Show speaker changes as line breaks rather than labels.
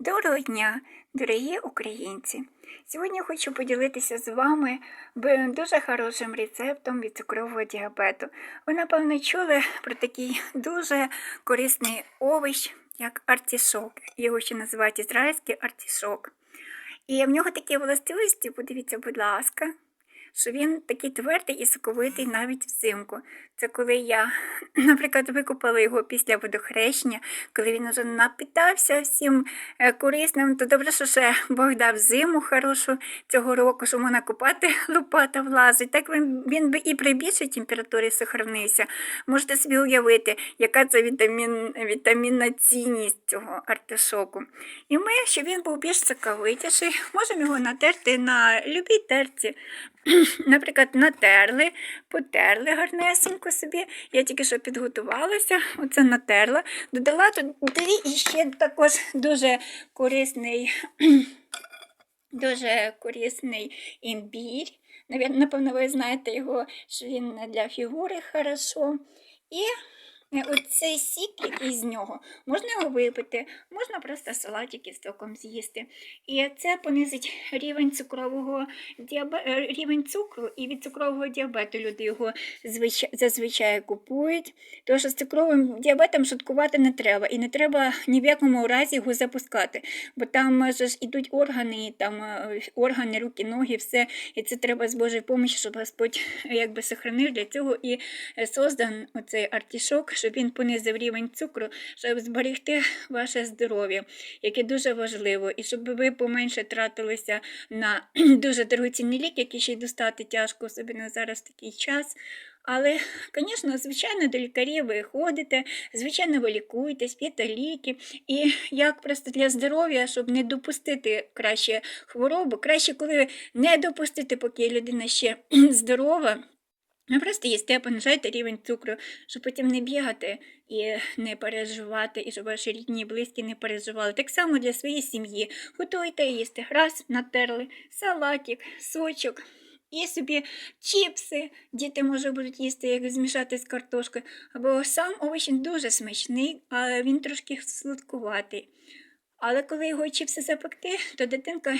Доброго дня, дорогі українці! Сьогодні хочу поділитися з вами дуже хорошим рецептом від цукрового діабету. Ви, напевно, чули про такий дуже корисний овощ, як артішок. Його ще називають ізраїльський артішок. І в нього такі властивості, подивіться, будь ласка, що він такий твердий і соковитий навіть взимку. Це коли я, наприклад, викупала його після водохрещення, коли він уже напитався всім е, корисним, то добре, що ще Бог дав зиму хорошу цього року, що можна купати, лопата влазить. Так він, він би і при більшій температурі сохранився. Можете собі уявити, яка це вітамін, вітамінна цінність цього артишоку. І ми, щоб він був більш соковитіший, можемо його натерти на любій терці. Наприклад, натерли, потерли гарнесенько собі. Я тільки що підготувалася, оце натерла. Додала туди і ще також дуже корисний, дуже корисний імбір. Напевно, ви знаєте його, що він для фігури хорошо. І оцей сік, який з нього, можна його випити, можна просто салатики з соком з'їсти. І це понизить рівень цукрового діабе... е, рівень цукру, і від цукрового діабету люди його звич... зазвичай купують. Тому що з цукровим діабетом шуткувати не треба, і не треба ні в якому разі його запускати, бо там е, же ж ідуть органи, там е, органи, руки, ноги, все. І це треба з Божої помощі, щоб Господь е, якби сохранив для цього і е, создан оцей артішок, щоб він понизив рівень цукру, щоб зберегти ваше здоров'я, яке дуже важливо, і щоб ви поменше тратилися на дуже дорогоцінні ліки, які ще й достати тяжко, особливо зараз такий час. Але, звісно, звичайно, до лікарів ви ходите, звичайно, ви лікуєтесь, п'єте ліки. І як просто для здоров'я, щоб не допустити краще хворобу, краще, коли не допустити, поки людина ще здорова. Ви просто їсте, понижайте рівень цукру, щоб потім не бігати і не переживати, і щоб ваші рідні і близькі не переживали. Так само для своєї сім'ї. Готуйте їсти. Раз натерли, салатик, сочок. І собі чіпси, діти може будуть їсти, як змішати з картошкою. Або сам овоч дуже смачний, але він трошки сладкуватий. Але коли його чіпси запекти, то дитинка